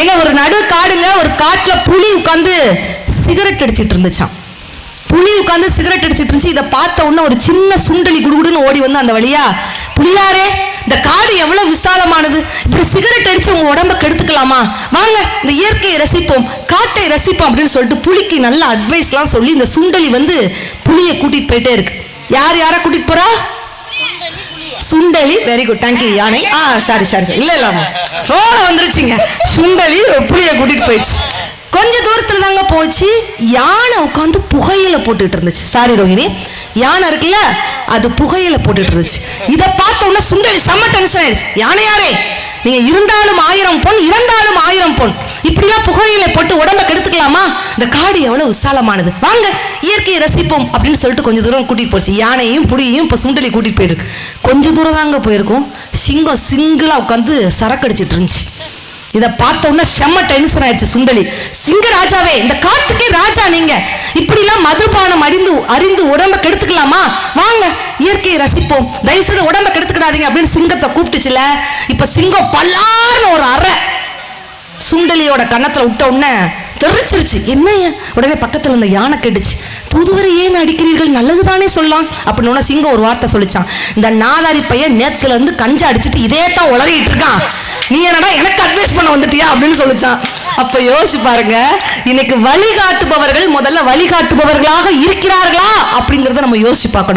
எங்க ஒரு நடு காடுங்க ஒரு காட்டுல புலி உட்காந்து சிகரெட் அடிச்சிட்டு இருந்துச்சாம். புலி உட்காந்து சிகரெட் அடிச்சிட்டு இருந்துச்சு. இதை பார்த்த உடனே ஒரு சின்ன சுண்டலி குடுகுடுன்னு ஓடி வந்து அந்த வழியா புலியாரே இந்த காடு எவ்வளவு விசாலமானது? இப்படி சிகரெட் அடிச்சு உங்க உடம்ப கெடுத்துக்கலாமா? வாங்க இந்த இயற்கையை ரசிப்போம் காட்டை ரசிப்போம் அப்படின்னு சொல்லிட்டு புலிக்கு நல்ல அட்வைஸ்லாம் சொல்லி இந்த சுண்டலி வந்து புலியை கூட்டிட்டு போயிட்டே இருக்கு. யார் யாரை கூட்டிட்டு போறா? சுண்டலி வெரி குட் தேங்க்யூ யானை. ஆ சாரி சாரி சாரி இல்லை இல்ல ஃபோனை வந்துருச்சுங்க. சுண்டலி புளியை கூட்டிகிட்டு போயிடுச்சு. கொஞ்ச தூரத்தில் தாங்க போச்சு. யானை உட்காந்து புகையில போட்டுட்டு இருந்துச்சு. சாரி ரோஹிணி யானை இருக்குல்ல அது புகையில போட்டுட்டு இருந்துச்சு. இத பார்த்த உடனே சுண்டலி செம்ம டென்ஷன் ஆயிடுச்சு. யானை யாரே நீங்க இருந்தாலும் ஆயிரம் பொன் இறந்தாலும் ஆயிரம் பொன். இப்படிலாம் புகை கெடுத்துக்கலாமா இந்த காடு எவ்வளவு விசாலமானது. வாங்க இயற்கையை ரசிப்போம் அப்படின்னு சொல்லிட்டு கொஞ்சம் தூரம் கூட்டிட்டு போச்சு. யானையும் புலியையும் இப்போ சுண்டலி கூட்டிட்டு போயிருக்கு. கொஞ்சம் தூரம் தாங்க போயிருக்கும். சிங்கம் சிங்கிளா உட்காந்து சரக்கு அடிச்சிட்டு இருந்துச்சு. இதை பார்த்த உடனே செம்ம டென்ஷன் ஆயிடுச்சு சுண்டலி. சிங்க ராஜாவே இந்த காட்டுக்கே ராஜா நீங்க. இப்படிலாம் மதுபானம் அறிந்து அறிந்து உடம்ப கெடுத்துக்கலாமா? வாங்க இயற்கையை ரசிப்போம். தயவு செய்து உடம்ப கெடுத்துக்கிடாதீங்க அப்படின்னு சிங்கத்தை கூப்பிட்டுச்சுல. இப்ப சிங்கம் பல்லார்னு ஒரு அறை சுண்டலியோட கன்னத்துல விட்ட உடனே தெரிச்சிருச்சு. என்னைய உடனே பக்கத்தில் இருந்த யானை கெடுச்சு தூதுவரை ஏன் அடிக்கிறீர்கள்? நல்லதுதானே சொல்லலாம் அப்படின்னு சிங்கம் ஒரு வார்த்தை சொல்லிச்சான். இந்த நாதாரி பையன் நேத்துல இருந்து கஞ்சா அடிச்சிட்டு இதே தான் உளறிட்டு இருக்கான். நீ என்னடா எனக்கு அட்வைஸ் பண்ண வந்துட்டியா? அப்படின்னு சொல்லிச்சான். அப்ப யோசிச்சு பாருங்க. இன்னைக்கு வழிகாட்டுபவர்கள் முதல்ல வழிகாட்டுபவர்களாக இருக்கிறார்களா? அப்படிங்கறத நம்ம யோசிச்சு பார்க்கணும்.